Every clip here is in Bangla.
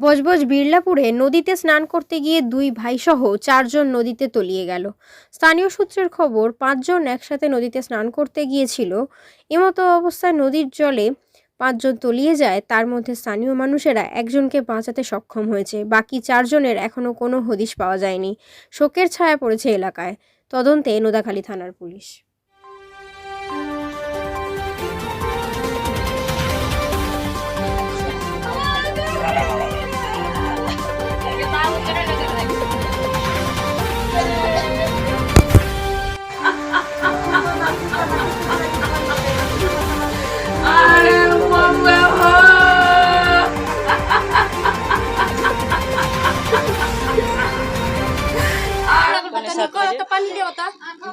বজবজ বিড়লাপুরে নদীতে স্নান করতে গিয়ে দুই ভাইসহ চারজন নদীতে তলিয়ে গেল। স্থানীয় সূত্রের খবর, পাঁচজন একসাথে নদীতে স্নান করতে গিয়েছিল। এমতো অবস্থায় নদীর জলে পাঁচজন তলিয়ে যায়। তার মধ্যে স্থানীয় মানুষেরা একজনকে বাঁচাতে সক্ষম হয়েছে। বাকি চারজনের এখনও কোনো হদিশ পাওয়া যায়নি। শোকের ছায়া পড়েছে এলাকায়। তদন্তে নোদাখালী থানার পুলিশ।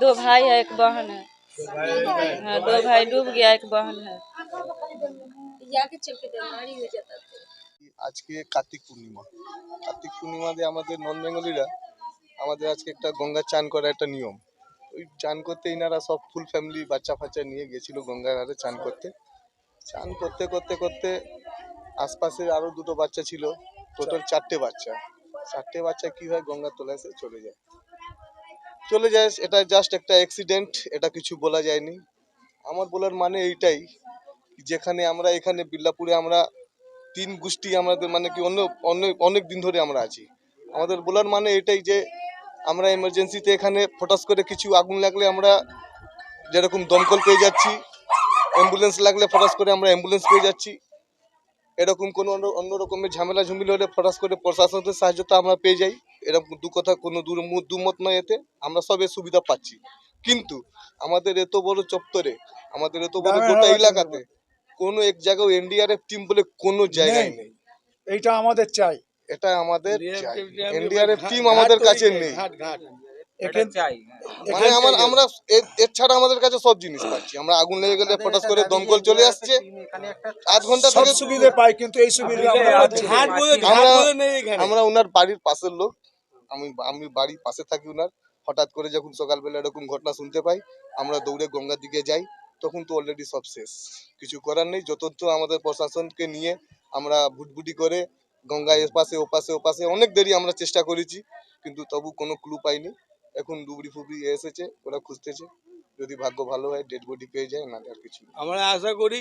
दो भाई है एक बहन है। हाँ दो भाई डूब गया एक बहन है। আজকে কার্তিক পূর্ণিমা। কার্তিক পূর্ণিমাতে আমাদের নন বেঙ্গলিরা আমাদের আজকে একটা গঙ্গা চান করা একটা নিয়ম। ওই চান করতে ইনারা সব ফুল ফ্যামিলি বাচ্চা ফাচ্চা নিয়ে গেছিল গঙ্গার ধারে চান করতে। চান করতে করতে করতে আশপাশের আরও দুটো বাচ্চা ছিল। টোটাল চারটে বাচ্চা। চারটে বাচ্চা কি হয় গঙ্গার তলায় এসে চলে যায়। চলে যায়, এটা জাস্ট একটা অ্যাক্সিডেন্ট এটা কিছু বলা যায়নি। আমার বলার মানে এইটাই, যেখানে আমরা, এখানে বিল্লাপুরে আমরা তিন গোষ্ঠী আমাদের মানে কি অন্য অন্য অনেক দিন ধরে আমরা আছি। আমাদের বলার মানে এটাই যে আমরা এমার্জেন্সিতে এখানে ফটাস করে কিছু আগুন লাগলে আমরা যেরকম দমকল পেয়ে যাচ্ছি অ্যাম্বুলেন্স লাগলে ফটাস করে আমরা অ্যাম্বুলেন্স পেয়ে যাচ্ছি। এরকম কোনো অন্য অন্য রকমের ঝামেলা ঝুমিল হলে ফটাস করে প্রশাসনের সাহায্যতা আমরা পেয়ে যাই। এরকম দু কথা কোনো দূর দুমত নয় এতে। আমরা সবে সুবিধা পাচ্ছি। কিন্তু আমাদের এত বড় চত্বরে আমাদের এত বড় গোটা এলাকাতে কোনো এক জায়গায় এনডিআরএফ টিম বলে কোনো জায়গায় নেই। এইটা আমাদের চাই। এটা আমাদের এনডিআরএফ টিম আমাদের কাছে নেই এখান মানে আমার আমরা এর- এর ছাড়া আমাদের কাছে সব জিনিস পাচ্ছি। আমরা আগুন লেগে গেলে ফটাস করে দমকল চলে আসছে। আধ ঘণ্টা থেকে সুবিধে পাই কিন্তু এই সুবিধা আমরা ওনার বাড়ির পাশের লোক। আমি আমি বাড়ির পাশে থাকি ওনার হঠাৎ করে যখন সকালবেলা এরকম ঘটনা শুনতে পাই আমরা দৌড়ে গঙ্গার দিকে যাই। তখন তো অলরেডি সব শেষ কিছু করার নেই যত আমাদের প্রশাসনকে নিয়ে আমরা ভুটভুটি করে গঙ্গা এপাশে, ওপাশে ওপাশে অনেক দেরি আমরা চেষ্টা করেছি, কিন্তু তবু কোনো ক্লু পাইনি এখন ডুবড়ি ফুবড়ি এসেছে, ওরা খুঁজতেছে, যদি ভাগ্য ভালো হয় ডেড বডি পেয়ে যায়, না আর কিছু। আমরা আশা করি